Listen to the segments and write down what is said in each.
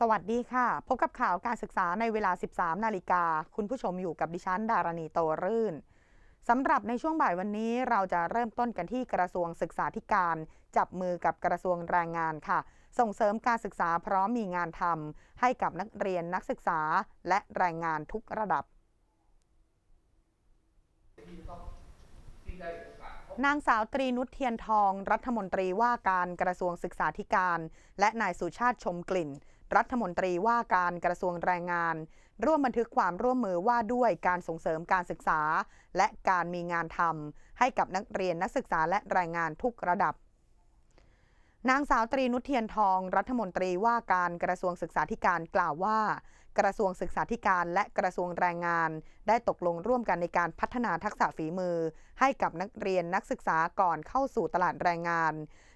สวัสดีค่ะ พบกับข่าวการศึกษาในเวลา 13 นาฬิกา คุณผู้ชมอยู่กับดิฉัน ดารณีโตรื่น สำหรับในช่วงบ่ายวันนี้เราจะเริ่มต้นกันที่กระทรวงศึกษาธิการ จับมือกับกระทรวงแรงงานค่ะ ส่งเสริมการศึกษาพร้อมมีงานทำให้กับนักเรียนนักศึกษาและแรงงานทุกระดับนางสาวตรีนุชเทียนทอง รัฐมนตรีว่าการกระทรวงศึกษาธิการ และนายสุชาติชมกลิ่น รัฐมนตรีว่าการกระทรวงแรงงาน ร่วมบันทึกความร่วมมือว่าด้วยการส่งเสริมการศึกษา และการมีงานทำให้กับนักเรียนนักศึกษาและแรงงานทุกระดับนางสาวตรีนุชเทียนทอง รัฐมนตรีว่าการกระทรวงศึกษาธิการกล่าวว่า กระทรวงศึกษาธิการและกระทรวงแรงงาน ได้ตกลงร่วมกันในการพัฒนาทักษะฝีมือ ให้กับนักเรียนนักศึกษาก่อนเข้าสู่ตลาดแรงงาน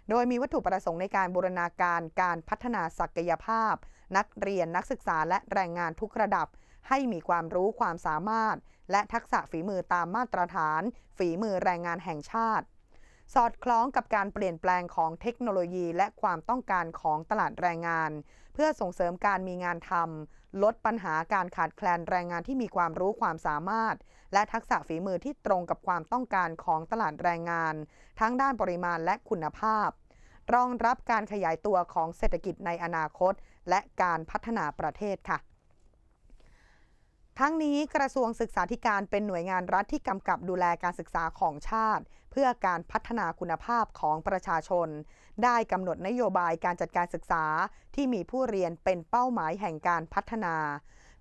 โดยมีวัตถุประสงค์ในการบูรณาการการพัฒนาศักยภาพ นักเรียนนักศึกษาและแรงงานทุกระดับ ให้มีความรู้ความสามารถ และทักษะฝีมือตามมาตรฐาน ฝีมือแรงงานแห่งชาติ สอดคล้องกับการเปลี่ยนแปลงของเทคโนโลยี และความต้องการของตลาดแรงงาน เพื่อส่งเสริมการมีงานทำลดปัญหาการขาดแคลนแรงงานที่มีความรู้ความสามารถ และทักษะฝีมือที่ตรงกับความต้องการของตลาดแรงงาน ทั้งด้านปริมาณและคุณภาพ รองรับการขยายตัวของเศรษฐกิจในอนาคต และการพัฒนาประเทศค่ะ ทั้งนี้กระทรวงศึกษาธิการเป็นหน่วยงานรัฐที่กำกับดูแลการศึกษาของชาติ เพื่อการพัฒนาคุณภาพของประชาชน ได้กำหนดนโยบายการจัดการศึกษาที่มีผู้เรียนเป็นเป้าหมายแห่งการพัฒนา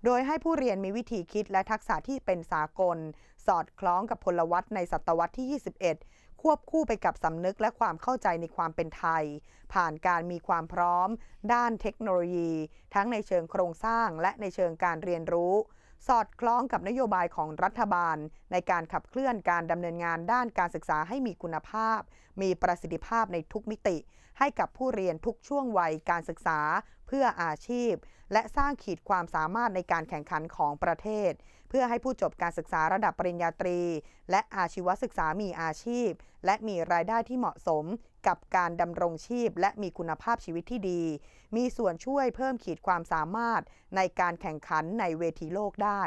โดยให้ผู้เรียนมีวิธีคิดและทักษะที่เป็นสากล สอดคล้องกับพลวัตในศตวรรษที่ 21ควบคู่ไปกับสำนึกและความเข้าใจในความเป็นไทย ผ่านการมีความพร้อม ด้านเทคโนโลยี ทั้งในเชิงโครงสร้างและในเชิงการเรียนรู้ สอดคล้องกับนโยบายของรัฐบาล ในการขับเคลื่อนการดำเนินงานด้านการศึกษาให้มีคุณภาพ มีประสิทธิภาพในทุกมิติ ให้กับผู้เรียนทุกช่วงวัยการศึกษาเพื่ออาชีพ และสร้างขีดความสามารถในการแข่งขันของประเทศ เพื่อให้ผู้จบการศึกษาระดับปริญญาตรี และอาชีวศึกษามีอาชีพ และมีรายได้ที่เหมาะสม กับการดำรงชีพ และมีคุณภาพชีวิตที่ดี มีส่วนช่วยเพิ่มขีดความสามารถในการแข่งขันในเวทีโลกได้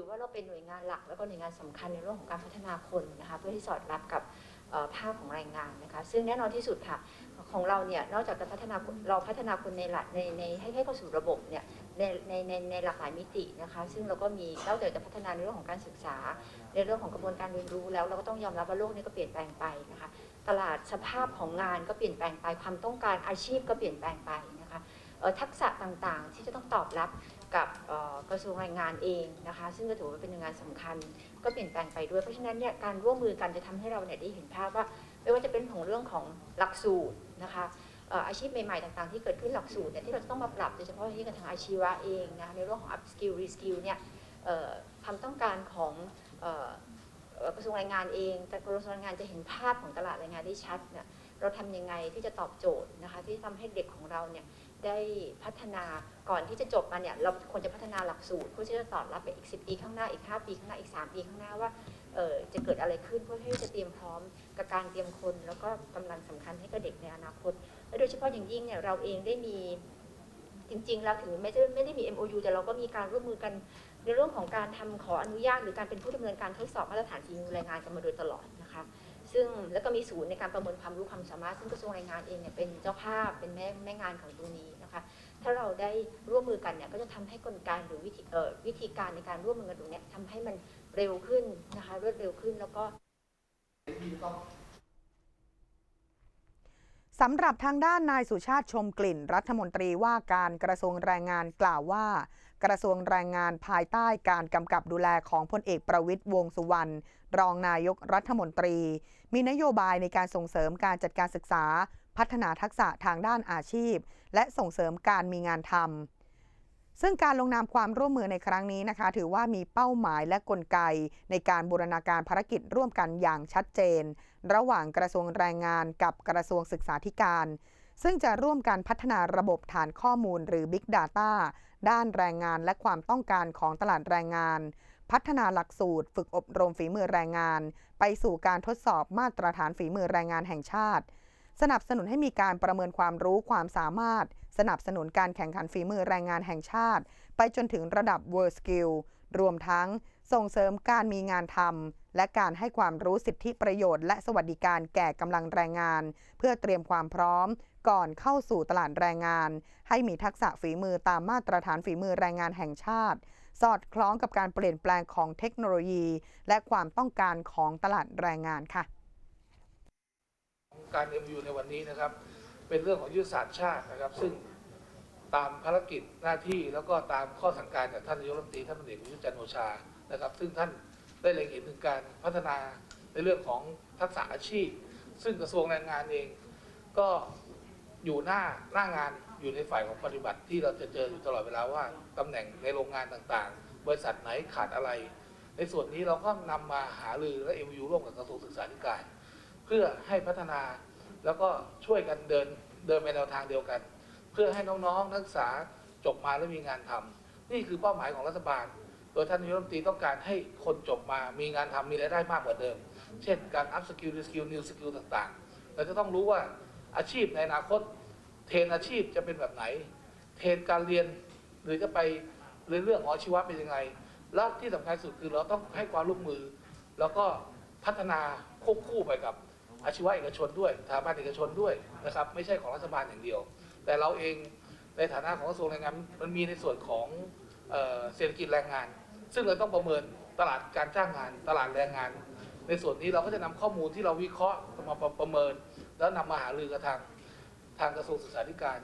ถือว่าเราเป็นหน่วยงานหลัก แล้วก็หน่วยงานสำคัญในเรื่องของการพัฒนาคนนะคะเพื่อที่สอดรับกับภาพของแรงงานนะคะซึ่งแน่นอนที่สุดค่ะของเราเนี่ยนอกจากจะพัฒนาเราพัฒนาคนในหลักในในให้ให้เข้าสู่ระบบเนี่ยในในในในหลากหลายมิตินะคะซึ่งเราก็มีนอกจากจะพัฒนาในเรื่องของการศึกษา ในเรื่องของกระบวนการเรียนรู้แล้วเราก็ต้องยอมรับว่าโลกนี้ก็เปลี่ยนแปลงไปนะคะตลาดสภาพของงานก็เปลี่ยนแปลงไปความต้องการอาชีพก็เปลี่ยนแปลงไปนะคะทักษะต่างๆ ที่จะต้องตอบรับ กับกระทรวงแรงงานเองนะคะ ซึ่งก็ถือว่าเป็นหน่วยงานสำคัญ ก็เปลี่ยนแปลงไปด้วยเพราะฉะนั้นเนี่ยการร่วมมือกันจะทำให้เราเนี่ยได้เห็นภาพว่า ไม่ว่าจะเป็นของเรื่องของหลักสูตรนะคะอาชีพใหม่ๆต่างๆ ที่เกิดขึ้นหลักสูตรเนี่ยที่เราต้องมาปรับโดยเฉพาะที่กับทางอาชีวะเองนะคะในเรื่องของ up skill re skill เนี่ยความต้องการของกระทรวงแรงงานเอง แต่กระทรวงแรงงานจะเห็นภาพของตลาดแรงงานได้ชัดเนี่ยเราทำยังไงที่จะตอบโจทย์นะคะที่ทำให้เด็กของเราเนี่ย ได้พัฒนาก่อนที่จะจบมาเนี่ยเราควรจะพัฒนาหลักสูตรเพื่อที่จะตอบรับไปอีก 10 ปีข้างหน้าอีก 5 ปีข้างหน้าอีก 3 ปีข้างหน้าว่าเออจะเกิดอะไรขึ้นเพื่อให้จะเตรียมพร้อมกับการเตรียมคน แล้วก็กำลังสำคัญให้กับเด็กในอนาคตและโดยเฉพาะอย่างยิ่งเนี่ยเราเองได้มีจริงๆเราถึงไม่ได้ไม่ได้มี MOU แต่เราก็มีการร่วมมือกันในเรื่องของการทำขออนุญาต หรือการเป็นผู้ดำเนินการทดสอบมาตรฐานฝีมือแรงานกันมาโดยตลอด ซึ่งแล้วก็มีศูนย์ในการประเมินความรู้ความสามารถ ซึ่งกระทรวงแรงงานเองเนี่ยเป็นเจ้าภาพเป็นแม่แม่งานของตรงนี้นะคะ ถ้าเราได้ร่วมมือกันเนี่ยก็จะทำให้กลไกหรือวิธีเอ่อวิธีการในการร่วมมือกันตรงนี้ทำให้มันเร็วขึ้นนะคะรวดเร็วขึ้นแล้วก็สำหรับทางด้านนายสุชาติชมกลิ่น รัฐมนตรีว่าการกระทรวงแรงงานกล่าวว่า กระทรวงแรงงานภายใต้การกำกับดูแลของพลเอกประวิตยวงสุวรรณรองนายกรัฐมนตรี มีนโยบายในการส่งเสริมการจัดการศึกษา พัฒนาทักษะทางด้านอาชีพ และส่งเสริมการมีงานทำซึ่งการลงนามความร่วมมือในครั้งนี้นะคะ ถือว่ามีเป้าหมายและกลไก ในการบูรณาการภารกิจร่วมกันอย่างชัดเจน ระหว่างกระทรวงแรงงานกับกระทรวงศึกษาธิการซึ่งจะร่วมกันพัฒนาระบบฐานข้อมูลหรือ Big Data ด้านแรงงานและความต้องการของตลาดแรงงาน พัฒนาหลักสูตร ฝึกอบรมฝีมือแรงงาน ไปสู่การทดสอบมาตรฐานฝีมือแรงงานแห่งชาติ สนับสนุนให้มีการประเมินความรู้ความสามารถ สนับสนุนการแข่งขันฝีมือแรงงานแห่งชาติ ไปจนถึงระดับ World Skill รวมทั้งส่งเสริมการมีงานทำและการให้ความรู้สิทธิประโยชน์และสวัสดิการแก่กำลังแรงงาน เพื่อเตรียมความพร้อม ก่อนเข้าสู่ตลาดแรงงาน ให้มีทักษะฝีมือตามมาตรฐานฝีมือแรงงานแห่งชาติ สอดคล้องกับการเปลี่ยนแปลงของเทคโนโลยี และความต้องการของตลาดแรงงานค่ะ การ MU ในวันนี้นะครับ เป็นเรื่องของยุทธศาสตร์ชาตินะครับ ซึ่งตามภารกิจหน้าที่แล้วก็ตามข้อสั่งการจากท่านนายกรัฐมนตรีท่านพลเอกประยุทธ์จันทร์โอชานะครับ ซึ่งท่านได้เล็งเห็นถึงการพัฒนาในเรื่องของทักษะอาชีพ ซึ่งกระทรวงแรงงานเองก็ อยู่หน้าหน้างานอยู่ในฝ่ายของปฏิบัติที่เราจะเจออยู่ตลอดเวลาว่าตำแหน่งในโรงงานต่างๆ บริษัทไหนขาดอะไร ในส่วนนี้เราก็นำมาหารือและ MU ร่วมกับกระทรวงศึกษาธิการ เพื่อให้พัฒนาแล้วก็ช่วยกันเดินเดินไปแนวทางเดียวกัน เพื่อให้น้องๆนักศึกษาจบมาแล้วมีงานทำนี่คือเป้าหมายของรัฐบาล โดยท่านนายกรัฐมนตรีต้องการให้คนจบมามีงานทำมีรายได้มากกว่าเดิม เช่นการอัพสกิลสกิลนิวสกิลต่างๆ เราจะต้องรู้ว่า อาชีพในอนาคต เทรนอาชีพจะเป็นแบบไหน เทรนการเรียนหรือจะไปเรียนเรื่องของอาชีวะเป็นยังไง และที่สำคัญสุดคือเราต้องให้ความร่วมมือ แล้วก็พัฒนาควบคู่ไปกับอาชีวะเอกชนด้วยสถาบันเอกชนด้วยนะครับ ไม่ใช่ของรัฐบาลอย่างเดียว แต่เราเองในฐานะของกระทรวงแรงงานมันมีในส่วนของเออเศรษฐกิจแรงงาน ซึ่งเราต้องประเมินตลาดการจ้างงาน ตลาดแรงงาน ในส่วนนี้เราก็จะนำข้อมูลที่เราวิเคราะห์มาประเมิน แล้วนำมาหารือกับทางทางกระทรวงศึกษาธิการ